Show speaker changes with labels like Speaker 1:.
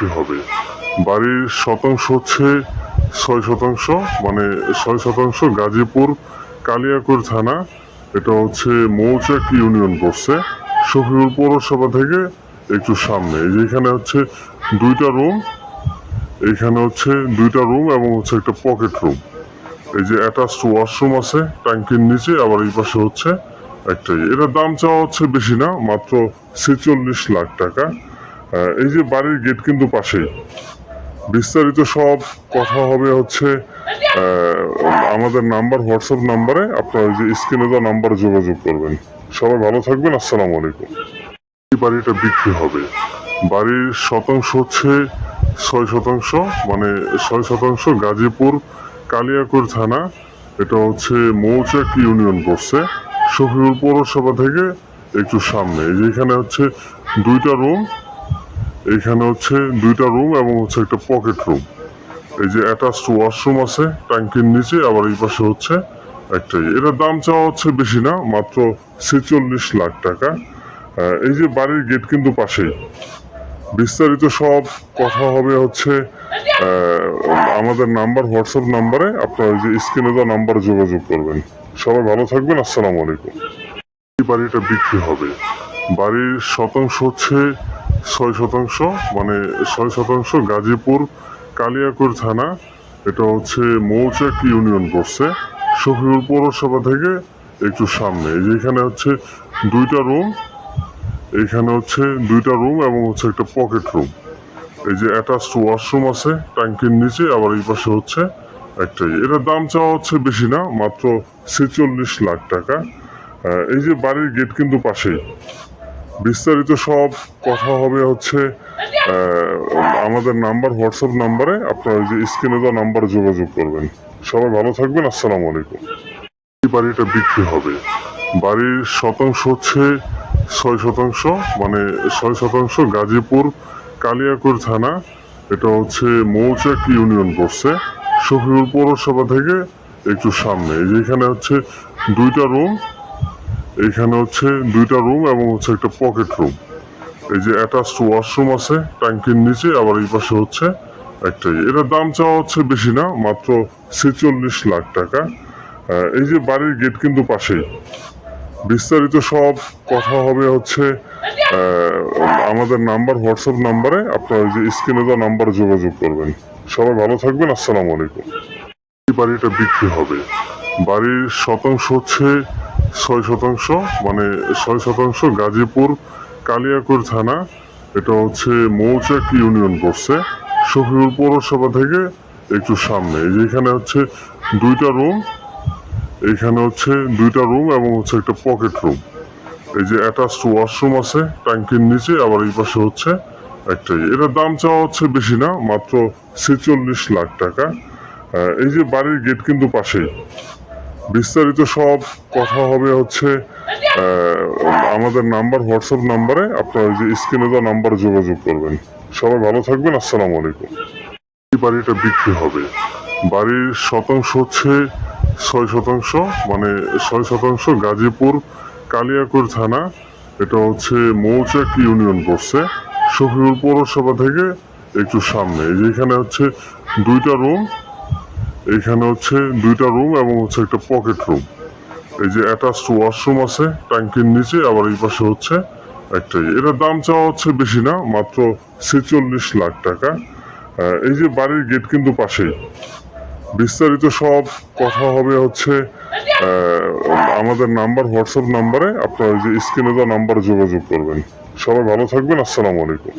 Speaker 1: বিক্রি হবে? বাড়ির শতাংশ হচ্ছে ছয় শতাংশ মানে ছয় শতাংশ গাজীপুর কালিয়াকুর থানা, এটা হচ্ছে মৌচাক ইউনিয়ন পড়ছে শফিউল পৌরসভা থেকে একটু সামনে, এই যে এখানে হচ্ছে দুইটা রুম, এখানে হচ্ছে দুইটা রুম এবং হচ্ছে একটা পকেট রুম। এই যে অ্যাটাচড ওয়াশরুম আছে, ট্যাঙ্কির নিচে, আবার এই পাশে হচ্ছে একটাই। এটার দাম চাওয়া হচ্ছে বেশি না, মাত্র ছেচল্লিশ লাখ টাকা। এই যে বাড়ির গেট কিন্তু পাশেই। বিস্তারিত সব কথা হবে হচ্ছে আমাদের নাম্বার হোয়াটসঅ্যাপ নাম্বারে আপনারা যে স্ক্রিনে দেওয়া নাম্বারে যোগাযোগ করবেন। সবাই ভালো থাকবেন, আসসালামু আলাইকুম। এই বাড়িটা বিক্রি হবে। বাড়ির শতাংশ হচ্ছে ছয় শতাংশ মানে ছয় শতাংশ গাজীপুর কালিয়াকুর থানা। এটা হচ্ছে মৌচাক ইউনিয়ন পড়ছে শফিউল পৌরসভা থেকে একটু সামনে। এই যে এখানে হচ্ছে দুইটা রুম এখানে হচ্ছে দুইটা রুম এবং হচ্ছে একটা পকেট রুম এই যে অ্যাটাচড ওয়াশরুম আছে ট্যাঙ্কির নিচে, আবার এই পাশে হচ্ছে একটাই এটার দাম চাওয়া হচ্ছে বেশি না, মাত্র ছেচল্লিশ লাখ টাকা। এই যে বাড়ির গেট কিন্তু পাশেই। বিস্তারিত সব কথা হবে হচ্ছে আমাদের নাম্বার হোয়াটসঅ্যাপ নাম্বারে আপনার যে স্ক্রিনে দেওয়া নাম্বারে যোগাযোগ করবেন। সবাই ভালো থাকবেন, আসসালামু আলাইকুম। এই বাড়িটা বিক্রি হবে। বাড়ির শতাংশ হচ্ছে ছয় শতাংশ মানে ছয় শতাংশ গাজীপুর কালিয়াকুর থানা। এটা হচ্ছে মৌচাক ইউনিয়ন পড়ছে শফিউল পৌরসভা থেকে একটু সামনে। এই যে এখানে হচ্ছে দুইটা রুম। এখানে হচ্ছে দুইটা রুম এবং হচ্ছে একটা পকেট রুম। এই যে অ্যাটাচড ওয়াশরুম আছে, ট্যাঙ্কির নিচে, আবার এই পাশে হচ্ছে একটাই। এটার দাম চাওয়া হচ্ছে বেশি না, মাত্র ছেচল্লিশ লাখ টাকা। এই যে বাড়ির গেট কিন্তু পাশেই। বিস্তারিত সব কথা হবে হচ্ছে আমাদের নাম্বার, হোয়াটসঅ্যাপ নাম্বারে আপনার যে স্ক্রিনে দেওয়া নাম্বারে যোগাযোগ করবেন। সবাই ভালো থাকবেন, আসসালামু আলাইকুম। এই বাড়িটা বিক্রি হবে। বাড়ির শতাংশ হচ্ছে ছয় শতাংশ মানে ছয় শতাংশ গাজীপুর কালিয়াকুর থানা। এটা হচ্ছে মৌচাক ইউনিয়ন পড়ছে শফিউল পৌরসভা থেকে একটু সামনে। যেখানে হচ্ছে দুইটা রুম এখানে হচ্ছে দুইটা রুম এবং হচ্ছে একটা পকেট রুম এই যে অ্যাটাচড ওয়াশরুম আছে, ট্যাঙ্কির নিচে, আবার এই পাশে হচ্ছে একটাই এটার দাম চাওয়া হচ্ছে বেশি না, মাত্র ছেচল্লিশ লাখ টাকা। এই যে বাড়ির গেট কিন্তু পাশেই। বিস্তারিত সব কথা হবে হচ্ছে আমাদের নাম্বার হোয়াটসঅ্যাপ নাম্বারে আপনার যে স্ক্রিনে দেওয়া নাম্বারে যোগাযোগ করবেন। সবাই ভালো থাকবেন, আসসালামু আলাইকুম। এই বাড়িটা বিক্রি হবে। বাড়ির শতাংশ হচ্ছে ছয় শতাংশ মানে ছয় শতাংশ গাজীপুর কালিয়াকুর থানা। এটা হচ্ছে মৌচাক ইউনিয়ন পড়ছে শফিউল পৌরসভা থেকে একটু সামনে। এই যে এখানে হচ্ছে দুইটা রুম। এখানে হচ্ছে দুইটা রুম এবং হচ্ছে একটা পকেট রুম। এই যে অ্যাটাচড ওয়াশরুম আছে, ট্যাঙ্কির নিচে, আবার এই পাশে হচ্ছে একটাই এটার দাম চাওয়া হচ্ছে বেশি না, মাত্র ছেচল্লিশ লাখ টাকা। এই যে বাড়ির গেট কিন্তু পাশেই। বিস্তারিত সব কথা হবে হচ্ছে আমাদের নাম্বার, হোয়াটসঅ্যাপ নাম্বারে আপনার যে স্ক্রিনে দেওয়া নাম্বারে যোগাযোগ করবেন। সবাই ভালো থাকবেন, আসসালামু আলাইকুম। এই বাড়িটা বিক্রি হবে। বাড়ির শতাংশ হচ্ছে ছয় শতাংশ মানে ছয় শতাংশ গাজীপুর কালিয়াকুর থানা। এটা হচ্ছে মৌচাক ইউনিয়ন পড়ছে শফিউল পৌরসভা থেকে একটু সামনে। এই যে এখানে হচ্ছে দুইটা রুম এখানে হচ্ছে দুইটা রুম এবং হচ্ছে একটা পকেট রুম এই যে অ্যাটাচড ওয়াশরুম আছে, ট্যাঙ্কির নিচে, আবার এই পাশে হচ্ছে একটাই এটার দাম চাওয়া হচ্ছে বেশি না, মাত্র ছেচল্লিশ লাখ টাকা। এই যে বাড়ির গেট কিন্তু পাশেই বিস্তারিত সব কথা হবে হচ্ছে আমাদের নাম্বার হোয়াটসঅ্যাপ নাম্বারে আপনার যে স্ক্রিনে দেওয়া নাম্বারে যোগাযোগ করবেন। সবাই ভালো থাকবেন, আসসালামু আলাইকুম।